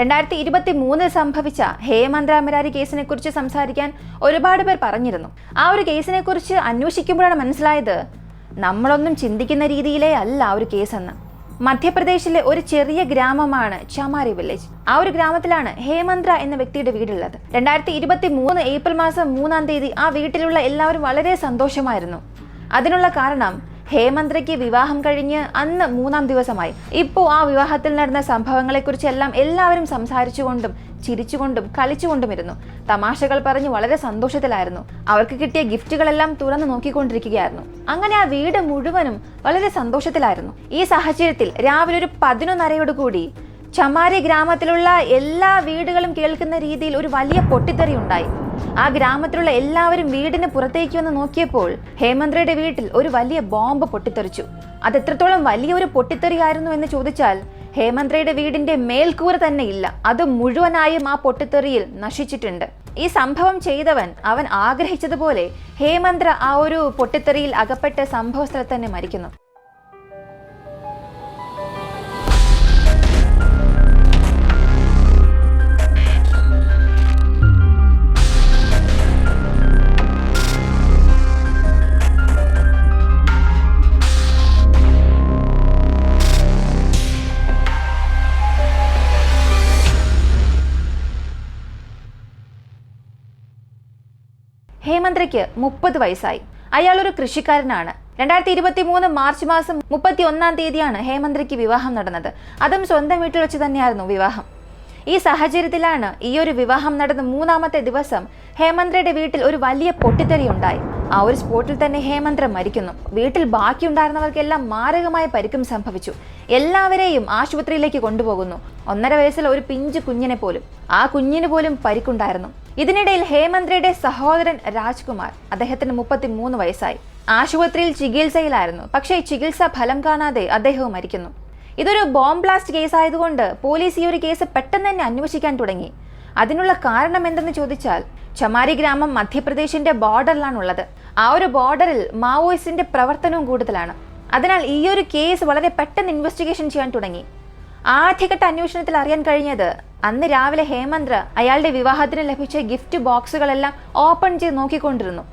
രണ്ടായിരത്തി ഇരുപത്തി മൂന്നിൽ സംഭവിച്ച ഹേമന്ത്ര അമിരാരി കേസിനെ കുറിച്ച് സംസാരിക്കാൻ ഒരുപാട് പേർ പറഞ്ഞിരുന്നു. ആ ഒരു കേസിനെ കുറിച്ച് അന്വേഷിക്കുമ്പോഴാണ് മനസ്സിലായത് നമ്മളൊന്നും ചിന്തിക്കുന്ന രീതിയിലേ അല്ല ആ ഒരു കേസെന്ന്. മധ്യപ്രദേശിലെ ഒരു ചെറിയ ഗ്രാമമാണ് ചമാരി വില്ലേജ്. ആ ഒരു ഗ്രാമത്തിലാണ് ഹേമന്ദ്ര എന്ന വ്യക്തിയുടെ വീടുള്ളത്. രണ്ടായിരത്തി ഇരുപത്തി മൂന്ന് ഏപ്രിൽ മാസം മൂന്നാം തീയതി ആ വീട്ടിലുള്ള എല്ലാവരും വളരെ സന്തോഷമായിരുന്നു. അതിനുള്ള കാരണം ഹേമന്ത്രയ്ക്ക് വിവാഹം കഴിഞ്ഞ് അന്ന് മൂന്നാം ദിവസമായി. ഇപ്പോൾ ആ വിവാഹത്തിൽ നടന്ന സംഭവങ്ങളെക്കുറിച്ചെല്ലാം എല്ലാവരും സംസാരിച്ചുകൊണ്ടും ചിരിച്ചുകൊണ്ടും കളിച്ചുകൊണ്ടും ഇരുന്നു തമാശകൾ പറഞ്ഞ് വളരെ സന്തോഷത്തിലായിരുന്നു. അവർക്ക് കിട്ടിയ ഗിഫ്റ്റുകളെല്ലാം തുറന്നു നോക്കിക്കൊണ്ടിരിക്കുകയായിരുന്നു. അങ്ങനെ ആ വീട് മുഴുവനും വളരെ സന്തോഷത്തിലായിരുന്നു. ഈ സാഹചര്യത്തിൽ രാവിലെ ഒരു പതിനൊന്നരയോട് കൂടി ചമാരി ഗ്രാമത്തിലുള്ള എല്ലാ വീടുകളും കേൾക്കുന്ന രീതിയിൽ ഒരു വലിയ പൊട്ടിത്തെറി ഉണ്ടായി. ആ ഗ്രാമത്തിലുള്ള എല്ലാവരും വീടിന് പുറത്തേക്ക് വന്ന് നോക്കിയപ്പോൾ ഹേമന്ത്രയുടെ വീട്ടിൽ ഒരു വലിയ ബോംബ് പൊട്ടിത്തെറിച്ചു. അത് എത്രത്തോളം വലിയ ഒരു പൊട്ടിത്തെറിയായിരുന്നു എന്ന് ചോദിച്ചാൽ ഹേമന്ത്രയുടെ വീടിന്റെ മേൽക്കൂര തന്നെ ഇല്ല. അത് മുഴുവനായും ആ പൊട്ടിത്തെറിയിൽ നശിച്ചിട്ടുണ്ട്. ഈ സംഭവം ചെയ്തവൻ അവൻ ആഗ്രഹിച്ചതുപോലെ ഹേമന്ത്ര ആ ഒരു പൊട്ടിത്തെറിയിൽ അകപ്പെട്ട സംഭവ സ്ഥലത്ത് തന്നെ മരിക്കുന്നു. ഹേമന്ത്രയ്ക്ക് മുപ്പത് വയസ്സായി. അയാൾ ഒരു കൃഷിക്കാരനാണ്. രണ്ടായിരത്തി ഇരുപത്തി മൂന്ന് മാർച്ച് മാസം മുപ്പത്തി ഒന്നാം തീയതിയാണ് ഹേമന്ദ്രയ്ക്ക് വിവാഹം നടന്നത്. അതും സ്വന്തം വീട്ടിൽ വെച്ച് തന്നെയായിരുന്നു വിവാഹം. ഈ സാഹചര്യത്തിലാണ് ഈ ഒരു വിവാഹം നടന്ന മൂന്നാമത്തെ ദിവസം ഹേമന്ദ്രയുടെ വീട്ടിൽ ഒരു വലിയ പൊട്ടിത്തെറി ഉണ്ടായി. ആ ഒരു സ്പോട്ടിൽ തന്നെ ഹേമന്ത്ര മരിക്കുന്നു. വീട്ടിൽ ബാക്കിയുണ്ടായിരുന്നവർക്കെല്ലാം മാരകമായ പരിക്കും സംഭവിച്ചു. എല്ലാവരെയും ആശുപത്രിയിലേക്ക് കൊണ്ടുപോകുന്നു. ഒന്നര വയസ്സിൽ ഒരു പിഞ്ചു കുഞ്ഞിനെ പോലും ആ കുഞ്ഞിന് പോലും പരിക്കുണ്ടായിരുന്നു. ഇതിനിടയിൽ ഹേമന്ത്രയുടെ സഹോദരൻ രാജ്കുമാർ അദ്ദേഹത്തിന് മുപ്പത്തി മൂന്ന് വയസ്സായി. ആശുപത്രിയിൽ ചികിത്സയിലായിരുന്നു. പക്ഷേ ചികിത്സ ഫലം കാണാതെ അദ്ദേഹവും മരിക്കുന്നു. ഇതൊരു ബോംബ് ബ്ലാസ്റ്റ് കേസ് ആയതുകൊണ്ട് പോലീസ് ഈ ഒരു കേസ് പെട്ടെന്ന് തന്നെ അന്വേഷിക്കാൻ തുടങ്ങി. അതിനുള്ള കാരണം എന്തെന്ന് ചോദിച്ചാൽ ചമാരി ഗ്രാമം മധ്യപ്രദേശിന്റെ ബോർഡറിലാണുള്ളത്. ആ ഒരു ബോർഡറിൽ മാവോയിസ്റ്റിന്റെ പ്രവർത്തനവും കൂടുതലാണ്. അതിനാൽ ഈ ഒരു കേസ് വളരെ പെട്ടെന്ന് ഇൻവെസ്റ്റിഗേഷൻ ചെയ്യാൻ തുടങ്ങി. ആദ്യഘട്ട അന്വേഷണത്തിൽ അറിയാൻ കഴിഞ്ഞത് അന്ന് രാവിലെ ഹേമന്ത് അയാളുടെ വിവാഹത്തിന് ലഭിച്ച ഗിഫ്റ്റ് ബോക്സുകളെല്ലാം ഓപ്പൺ ചെയ്ത് നോക്കിക്കൊണ്ടിരുന്നു.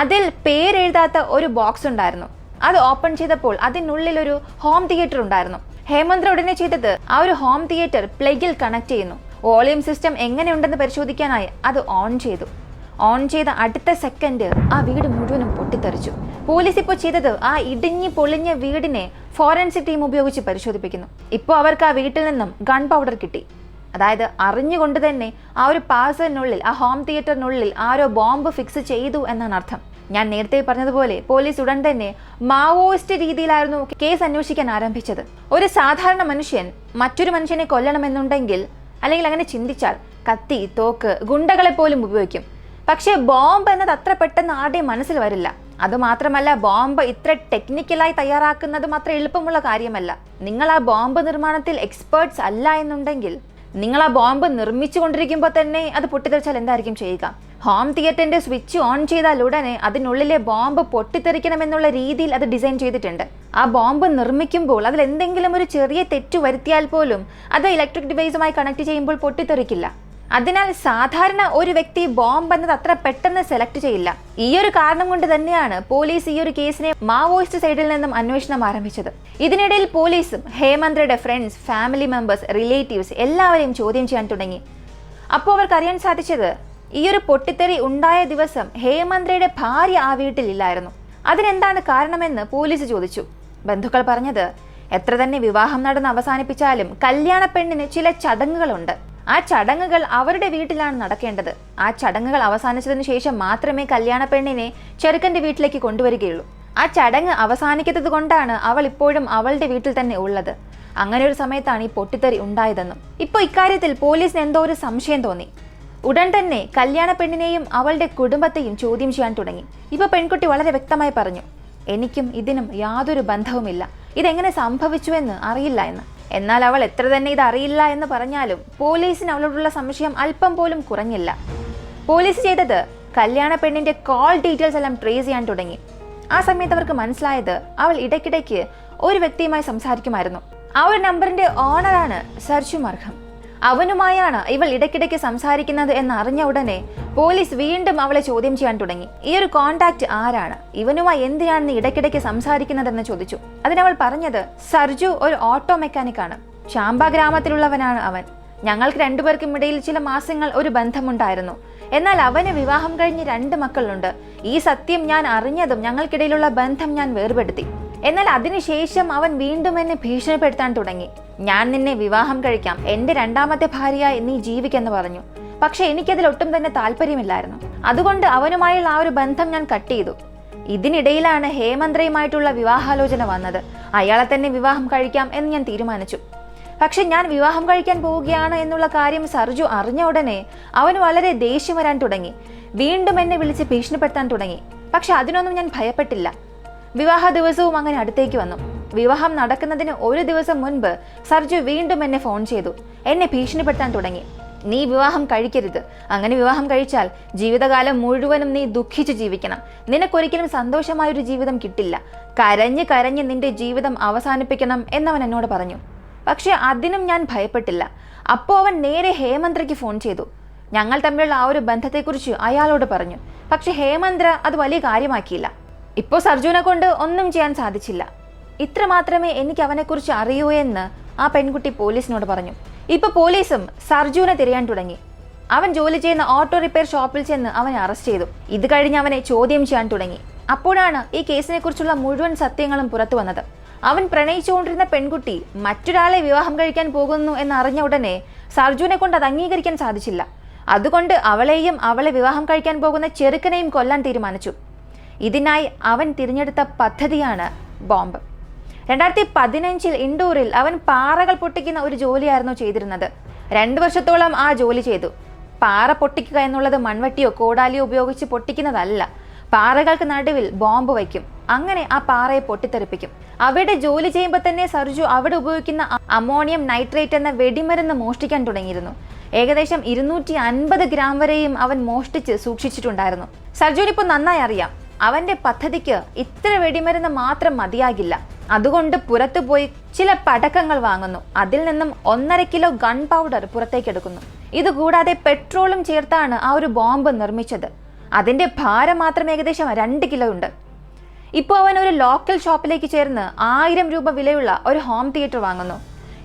അതിൽ പേരെഴുതാത്ത ഒരു ബോക്സ് ഉണ്ടായിരുന്നു. അത് ഓപ്പൺ ചെയ്തപ്പോൾ അതിനുള്ളിൽ ഒരു ഹോം തിയേറ്റർ ഉണ്ടായിരുന്നു. ഹേമന്ത് ഉടനെ ചെയ്തത് ആ ഒരു ഹോം തിയേറ്റർ പ്ലഗിൽ കണക്ട് ചെയ്യുന്നു. വോളിയം സിസ്റ്റം എങ്ങനെയുണ്ടെന്ന് പരിശോധിക്കാനായി അത് ഓൺ ചെയ്തു. ഓൺ ചെയ്ത അടുത്ത സെക്കൻഡ് ആ വീട് മുഴുവനും പൊട്ടിത്തെറിച്ചു. പോലീസ് ഇപ്പോൾ ചെയ്തത് ആ ഇടിഞ്ഞു പൊളിഞ്ഞ വീടിനെ ഫോറൻസിക് ടീം ഉപയോഗിച്ച് പരിശോധിപ്പിക്കുന്നു. ഇപ്പോൾ അവർക്ക് ആ വീട്ടിൽ നിന്നും ഗൺ പൗഡർ കിട്ടി. അതായത് അറിഞ്ഞുകൊണ്ട് തന്നെ ആ ഒരു പാഴ്സലിനുള്ളിൽ ആ ഹോം തിയേറ്ററിനുള്ളിൽ ആരോ ബോംബ് ഫിക്സ് ചെയ്തു എന്നാണ് അർത്ഥം. ഞാൻ നേരത്തെ പറഞ്ഞതുപോലെ പോലീസ് ഉടൻ തന്നെ മാവോയിസ്റ്റ് രീതിയിലായിരുന്നു കേസ് അന്വേഷിക്കാൻ ആരംഭിച്ചത്. ഒരു സാധാരണ മനുഷ്യൻ മറ്റൊരു മനുഷ്യനെ കൊല്ലണമെന്നുണ്ടെങ്കിൽ അല്ലെങ്കിൽ അങ്ങനെ ചിന്തിച്ചാൽ കത്തി തോക്ക് ഗുണ്ടകളെ പോലും ഉപയോഗിക്കും. പക്ഷേ ബോംബ് എന്നത് അത്ര പെട്ടെന്ന് ആരുടെയും മനസ്സിൽ വരില്ല. അതുമാത്രമല്ല ബോംബ് ഇത്ര ടെക്നിക്കലായി തയ്യാറാക്കുന്നതും അത്ര എളുപ്പമുള്ള കാര്യമല്ല. നിങ്ങൾ ആ ബോംബ് നിർമ്മാണത്തിൽ എക്സ്പേർട്സ് അല്ല എന്നുണ്ടെങ്കിൽ നിങ്ങൾ ആ ബോംബ് നിർമ്മിച്ചു കൊണ്ടിരിക്കുമ്പോൾ തന്നെ അത് പൊട്ടിത്തെറിച്ചാൽ എന്തായിരിക്കും ചെയ്യുക? ഹോം തിയേറ്ററിന്റെ സ്വിച്ച് ഓൺ ചെയ്താൽ ഉടനെ അതിനുള്ളിലെ ബോംബ് പൊട്ടിത്തെറിക്കണമെന്നുള്ള രീതിയിൽ അത് ഡിസൈൻ ചെയ്തിട്ടുണ്ട്. ആ ബോംബ് നിർമ്മിക്കുമ്പോൾ അതിൽ എന്തെങ്കിലും ഒരു ചെറിയ തെറ്റ് വരുത്തിയാൽ പോലും അത് ഇലക്ട്രിക് ഡിവൈസുമായി കണക്ട് ചെയ്യുമ്പോൾ പൊട്ടിത്തെറിക്കില്ല. അതിനാൽ സാധാരണ ഒരു വ്യക്തി ബോംബ് എന്നത് അത്ര പെട്ടെന്ന് സെലക്ട് ചെയ്യില്ല. ഈ ഒരു കാരണം കൊണ്ട് തന്നെയാണ് പോലീസ് ഈ ഒരു കേസിനെ മാവോയിസ്റ്റ് സൈഡിൽ നിന്നും അന്വേഷണം ആരംഭിച്ചത്. ഇതിനിടയിൽ പോലീസും ഹേമന്ത്രയുടെ ഫ്രണ്ട്സ് ഫാമിലി മെമ്പേഴ്സ് റിലേറ്റീവ്സ് എല്ലാവരെയും ചോദ്യം ചെയ്യാൻ തുടങ്ങി. അപ്പോൾ അവർക്ക് അറിയാൻ സാധിച്ചത് ഈ ഒരു പൊട്ടിത്തെറി ഉണ്ടായ ദിവസം ഹേമന്ത്രയുടെ ഭാര്യ ആ വീട്ടിലില്ലായിരുന്നു അതിനെന്താണ് കാരണമെന്ന് പോലീസ് ചോദിച്ചു. ബന്ധുക്കൾ പറഞ്ഞത് എത്ര തന്നെ വിവാഹം നടന്ന് അവസാനിപ്പിച്ചാലും കല്യാണ പെണ്ണിന് ചില ചടങ്ങുകളുണ്ട്. ആ ചടങ്ങുകൾ അവരുടെ വീട്ടിലാണ് നടക്കേണ്ടത്. ആ ചടങ്ങുകൾ അവസാനിച്ചതിന് ശേഷം മാത്രമേ കല്യാണ പെണ്ണിനെ ചെറുക്കന്റെ വീട്ടിലേക്ക് കൊണ്ടുവരികയുള്ളൂ. ആ ചടങ്ങ് അവസാനിക്കുന്നത് കൊണ്ടാണ് അവൾ ഇപ്പോഴും അവളുടെ വീട്ടിൽ തന്നെ ഉള്ളത്. അങ്ങനെ ഒരു സമയത്താണ് ഈ പൊട്ടിത്തെറി ഉണ്ടായതെന്നും. ഇപ്പോൾ ഇക്കാര്യത്തിൽ പോലീസിന് എന്തോ ഒരു സംശയം തോന്നി. ഉടൻ തന്നെ കല്യാണ പെണ്ണിനെയും അവളുടെ കുടുംബത്തെയും ചോദ്യം ചെയ്യാൻ തുടങ്ങി. ഇപ്പൊ പെൺകുട്ടി വളരെ വ്യക്തമായി പറഞ്ഞു എനിക്കും ഇതിനും യാതൊരു ബന്ധവുമില്ല. ഇതെങ്ങനെ സംഭവിച്ചുവെന്ന് അറിയില്ല എന്ന്. എന്നാൽ അവൾ എത്ര തന്നെ ഇത് അറിയില്ല എന്ന് പറഞ്ഞാലും പോലീസിന് അവളോടുള്ള സംശയം അല്പം പോലും കുറഞ്ഞില്ല. പോലീസ് ചെയ്തത് കല്യാണ പെണ്ണിന്റെ കോൾ ഡീറ്റെയിൽസ് എല്ലാം ട്രേസ് ചെയ്യാൻ തുടങ്ങി. ആ സമയത്ത് അവർക്ക് മനസ്സിലായത് അവൾ ഇടയ്ക്കിടയ്ക്ക് ഒരു വ്യക്തിയുമായി സംസാരിക്കുമായിരുന്നു. ആ ഒരു നമ്പറിന്റെ ഓണറാണ് സർജു മർഹം. അവനുമായാണ് ഇവൾ ഇടയ്ക്കിടയ്ക്ക് സംസാരിക്കുന്നത് എന്ന് അറിഞ്ഞ ഉടനെ പോലീസ് വീണ്ടും അവളെ ചോദ്യം ചെയ്യാൻ തുടങ്ങി. ഈ ഒരു കോണ്ടാക്ട് ആരാണ്? ഇവനുമായി എന്തിനാണ് നീ ഇടയ്ക്കിടയ്ക്ക് സംസാരിക്കുന്നതെന്ന് ചോദിച്ചു. അതിനവൾ പറഞ്ഞത് സർജു ഒരു ഓട്ടോ മെക്കാനിക് ആണ്. ചാമ്പ ഗ്രാമത്തിലുള്ളവനാണ് അവൻ. ഞങ്ങൾക്ക് രണ്ടുപേർക്കും ഇടയിൽ ചില മാസങ്ങൾ ഒരു ബന്ധമുണ്ടായിരുന്നു. എന്നാൽ അവന് വിവാഹം കഴിഞ്ഞ് രണ്ട് മക്കളുണ്ട്. ഈ സത്യം ഞാൻ അറിഞ്ഞതും ഞങ്ങൾക്കിടയിലുള്ള ബന്ധം ഞാൻ വേർപെടുത്തി. എന്നാൽ അതിനുശേഷം അവൻ വീണ്ടും എന്നെ ഭീഷണിപ്പെടുത്താൻ തുടങ്ങി. ഞാൻ നിന്നെ വിവാഹം കഴിക്കാം. എന്റെ രണ്ടാമത്തെ ഭാര്യയായി നീ ജീവിക്കെന്ന് പറഞ്ഞു. പക്ഷെ എനിക്കതിൽ ഒട്ടും തന്നെ താല്പര്യമില്ലായിരുന്നു. അതുകൊണ്ട് അവനുമായുള്ള ആ ഒരു ബന്ധം ഞാൻ കട്ട് ചെയ്തു. ഇതിനിടയിലാണ് ഹേമന്ത്രയുമായിട്ടുള്ള വിവാഹാലോചന വന്നത്. അയാളെ തന്നെ വിവാഹം കഴിക്കാം എന്ന് ഞാൻ തീരുമാനിച്ചു. പക്ഷെ ഞാൻ വിവാഹം കഴിക്കാൻ പോവുകയാണ് എന്നുള്ള കാര്യം സർജു അറിഞ്ഞ ഉടനെ അവന് വളരെ ദേഷ്യം വരാൻ തുടങ്ങി. വീണ്ടും എന്നെ വിളിച്ച് ഭീഷണിപ്പെടുത്താൻ തുടങ്ങി. പക്ഷെ അതിനൊന്നും ഞാൻ ഭയപ്പെട്ടില്ല. വിവാഹ ദിവസവും അങ്ങനെ അടുത്തേക്ക് വന്നു. വിവാഹം നടക്കുന്നതിന് ഒരു ദിവസം മുൻപ് സർജു വീണ്ടും എന്നെ ഫോൺ ചെയ്തു. എന്നെ ഭീഷണിപ്പെടുത്താൻ തുടങ്ങി. നീ വിവാഹം കഴിക്കരുത്. അങ്ങനെ വിവാഹം കഴിച്ചാൽ ജീവിതകാലം മുഴുവനും നീ ദുഃഖിച്ച് ജീവിക്കണം. നിനക്കൊരിക്കലും സന്തോഷമായൊരു ജീവിതം കിട്ടില്ല. കരഞ്ഞ് കരഞ്ഞ് നിന്റെ ജീവിതം അവസാനിപ്പിക്കണം എന്നവൻ എന്നോട് പറഞ്ഞു. പക്ഷെ അതിനും ഞാൻ ഭയപ്പെട്ടില്ല. അപ്പോൾ അവൻ നേരെ ഹേമന്ത്രയ്ക്ക് ഫോൺ ചെയ്തു. ഞങ്ങൾ തമ്മിലുള്ള ആ ഒരു ബന്ധത്തെക്കുറിച്ച് അയാളോട് പറഞ്ഞു. പക്ഷെ ഹേമന്ദ്ര അത് വലിയ കാര്യമാക്കിയില്ല. ഇപ്പോൾ സർജുനെ കൊണ്ട് ഒന്നും ചെയ്യാൻ സാധിച്ചില്ല. ഇത്ര മാത്രമേ എനിക്ക് അവനെക്കുറിച്ച് അറിയൂ എന്ന് ആ പെൺകുട്ടി പോലീസിനോട് പറഞ്ഞു. ഇപ്പോൾ പോലീസും സർജുനെ തിരയാൻ തുടങ്ങി. അവൻ ജോലി ചെയ്യുന്ന ഓട്ടോ റിപ്പയർ ഷോപ്പിൽ ചെന്ന് അവനെ അറസ്റ്റ് ചെയ്തു. ഇത് കഴിഞ്ഞ് അവനെ ചോദ്യം ചെയ്യാൻ തുടങ്ങി. അപ്പോഴാണ് ഈ കേസിനെ കുറിച്ചുള്ള മുഴുവൻ സത്യങ്ങളും പുറത്തു വന്നത്. അവൻ പ്രണയിച്ചുകൊണ്ടിരുന്ന പെൺകുട്ടി മറ്റൊരാളെ വിവാഹം കഴിക്കാൻ പോകുന്നു എന്ന് അറിഞ്ഞ ഉടനെ സർജുനെ കൊണ്ട് അത് അംഗീകരിക്കാൻ സാധിച്ചില്ല. അതുകൊണ്ട് അവളെയും അവളെ വിവാഹം കഴിക്കാൻ പോകുന്ന ചെറുക്കനെയും കൊല്ലാൻ തീരുമാനിച്ചു. ഇതിനായി അവൻ തിരഞ്ഞെടുത്ത പദ്ധതിയാണ് ബോംബ്. രണ്ടായിരത്തി പതിനഞ്ചിൽ ഇൻഡോറിൽ അവൻ പാറകൾ പൊട്ടിക്കുന്ന ഒരു ജോലിയായിരുന്നു ചെയ്തിരുന്നത്. രണ്ടു വർഷത്തോളം ആ ജോലി ചെയ്തു. പാറ പൊട്ടിക്കുക എന്നുള്ളത് മൺവെട്ടിയോ കോടാലിയോ ഉപയോഗിച്ച് പൊട്ടിക്കുന്നതല്ല. പാറകൾക്ക് നടുവിൽ ബോംബ് വയ്ക്കും. അങ്ങനെ ആ പാറയെ പൊട്ടിത്തെറിപ്പിക്കും. അവിടെ ജോലി ചെയ്യുമ്പോൾ തന്നെ സർജു അവിടെ ഉപയോഗിക്കുന്ന അമോണിയം നൈട്രേറ്റ് എന്ന വെടിമരുന്ന് മോഷ്ടിക്കാൻ തുടങ്ങിയിരുന്നു. ഏകദേശം ഇരുന്നൂറ്റി അൻപത് ഗ്രാം വരെയും അവൻ മോഷ്ടിച്ച് സൂക്ഷിച്ചിട്ടുണ്ടായിരുന്നു. സർജുവിനിപ്പോൾ നന്നായി അറിയാം. അവന്റെ പദ്ധതിക്ക് ഇത്ര വെടിമരുന്ന് മാത്രം മതിയാകില്ല. അതുകൊണ്ട് പുറത്തു പോയി ചില പടക്കങ്ങൾ വാങ്ങുന്നു. അതിൽ നിന്നും ഒന്നര കിലോ ഗൺ പൗഡർ പുറത്തേക്കെടുക്കുന്നു ഇതുകൂടാതെ പെട്രോളും ചേർത്താണ് ആ ഒരു ബോംബ് നിർമ്മിച്ചത്. അതിന്റെ ഭാരം മാത്രം ഏകദേശം രണ്ട് കിലോ ഉണ്ട്. ഇപ്പോൾ അവൻ ഒരു ലോക്കൽ ഷോപ്പിലേക്ക് ചേർന്ന് ആയിരം രൂപ വിലയുള്ള ഒരു ഹോം തിയേറ്റർ വാങ്ങുന്നു.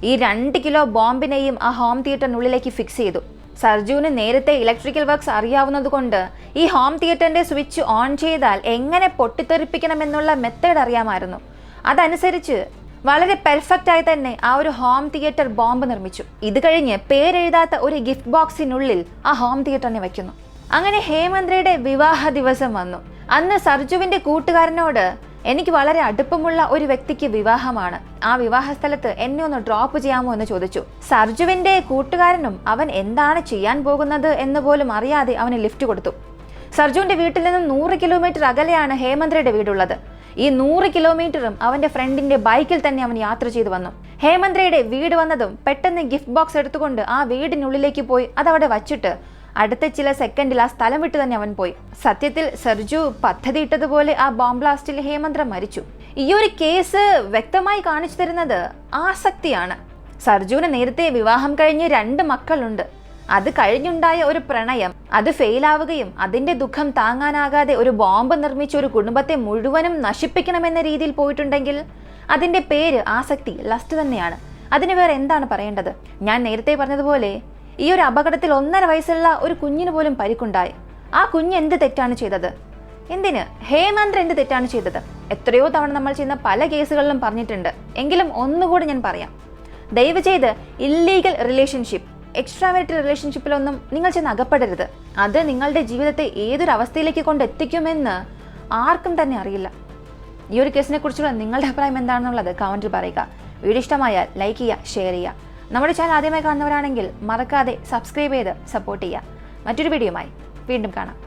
ഈ രണ്ട് കിലോ ബോംബിനെയും ആ ഹോം തിയേറ്ററിനുള്ളിലേക്ക് ഫിക്സ് ചെയ്തു. സർജുവിന് നേരത്തെ ഇലക്ട്രിക്കൽ വർക്ക്സ് അറിയാവുന്നതുകൊണ്ട് ഈ ഹോം തിയേറ്ററിന്റെ സ്വിച്ച് ഓൺ ചെയ്താൽ എങ്ങനെ പൊട്ടിത്തെറിപ്പിക്കണമെന്നുള്ള മെത്തേഡ് അറിയാമായിരുന്നു. അതനുസരിച്ച് വളരെ പെർഫെക്റ്റ് ആയി തന്നെ ആ ഒരു ഹോം തിയേറ്റർ ബോംബ് നിർമ്മിച്ചു. ഇത് കഴിഞ്ഞ് പേരെഴുതാത്ത ഒരു ഗിഫ്റ്റ് ബോക്സിനുള്ളിൽ ആ ഹോം തിയേറ്ററിനെ വയ്ക്കുന്നു. അങ്ങനെ ഹേമന്ത്രയുടെ വിവാഹ ദിവസം വന്നു. അന്ന് സർജുവിന്റെ കൂട്ടുകാരനോട് എനിക്ക് വളരെ അടുപ്പമുള്ള ഒരു വ്യക്തിക്ക് വിവാഹമാണ്. ആ വിവാഹ സ്ഥലത്ത് എന്നെ ഒന്ന് ഡ്രോപ്പ് ചെയ്യാമോ എന്ന് ചോദിച്ചു. സർജുവിന്റെ കൂട്ടുകാരനും അവൻ എന്താണ് ചെയ്യാൻ പോകുന്നത് എന്ന് പോലും അറിയാതെ അവന് ലിഫ്റ്റ് കൊടുത്തു. സർജുവിന്റെ വീട്ടിൽ നിന്നും നൂറ് കിലോമീറ്റർ അകലെയാണ് ഹേമന്ത്രയുടെ വീടുള്ളത്. ഈ നൂറ് കിലോമീറ്ററും അവന്റെ ഫ്രണ്ടിന്റെ ബൈക്കിൽ തന്നെ അവൻ യാത്ര ചെയ്തു വന്നു. ഹേമന്ത്രയുടെ വീട് വന്നതും പെട്ടെന്ന് ഗിഫ്റ്റ് ബോക്സ് എടുത്തുകൊണ്ട് ആ വീടിനുള്ളിലേക്ക് പോയി അതവിടെ വച്ചിട്ട് അടുത്ത ചില സെക്കൻഡിൽ ആ സ്ഥലം വിട്ട് തന്നെ അവൻ പോയി. സത്യത്തിൽ സർജു പദ്ധതി ഇട്ടതുപോലെ ആ ബോംബ് ബ്ലാസ്റ്റിൽ ഹേമന്ദ്ര മരിച്ചു. ഈ ഒരു കേസ് വ്യക്തമായി കാണിച്ചു തരുന്നത് ആസക്തിയാണ്. സർജുവിന് നേരത്തെ വിവാഹം കഴിഞ്ഞ് രണ്ട് മക്കളുണ്ട്. അത് കഴിഞ്ഞുണ്ടായ ഒരു പ്രണയം. അത് ഫെയിലാവുകയും അതിന്റെ ദുഃഖം താങ്ങാനാകാതെ ഒരു ബോംബ് നിർമ്മിച്ച ഒരു കുടുംബത്തെ മുഴുവനും നശിപ്പിക്കണമെന്ന രീതിയിൽ പോയിട്ടുണ്ടെങ്കിൽ അതിന്റെ പേര് ആസക്തി ലസ്റ്റ് തന്നെയാണ്. അതിന് വേറെ എന്താണ് പറയേണ്ടത്? ഞാൻ നേരത്തെ പറഞ്ഞതുപോലെ ഈ ഒരു അപകടത്തിൽ ഒന്നര വയസ്സുള്ള ഒരു കുഞ്ഞിന് പോലും പരിക്കുണ്ടായി. ആ കുഞ്ഞ് എന്ത് തെറ്റാണ് ചെയ്തത്? എന്തിന്? ഹേമന്ദ്ര എന്ത് തെറ്റാണ് ചെയ്തത്? എത്രയോ തവണ നമ്മൾ ചെയ്യുന്ന പല കേസുകളിലും പറഞ്ഞിട്ടുണ്ട്. എങ്കിലും ഒന്നുകൂടി ഞാൻ പറയാം. ദയവ് ചെയ്ത് ഇല്ലീഗൽ റിലേഷൻഷിപ്പ് എക്സ്ട്രാ റിലേഷൻഷിപ്പിലൊന്നും നിങ്ങൾ ചെന്ന് അകപ്പെടരുത്. അത് നിങ്ങളുടെ ജീവിതത്തെ ഏതൊരു അവസ്ഥയിലേക്ക് കൊണ്ടെത്തിക്കുമെന്ന് ആർക്കും തന്നെ അറിയില്ല. ഈ ഒരു കേസിനെ കുറിച്ചുള്ള നിങ്ങളുടെ അഭിപ്രായം എന്താണെന്നുള്ളത് കമന്റിൽ പറയുക. വീഡിയോ ഇഷ്ടമായാൽ ലൈക്ക് ചെയ്യുക ഷെയർ ചെയ്യുക. നമ്മുടെ ചാനൽ ആദ്യമായി കാണുന്നവരാണെങ്കിൽ മറക്കാതെ സബ്സ്ക്രൈബ് ചെയ്ത് സപ്പോർട്ട് ചെയ്യുക. മറ്റൊരു വീഡിയോയുമായി വീണ്ടും കാണാം.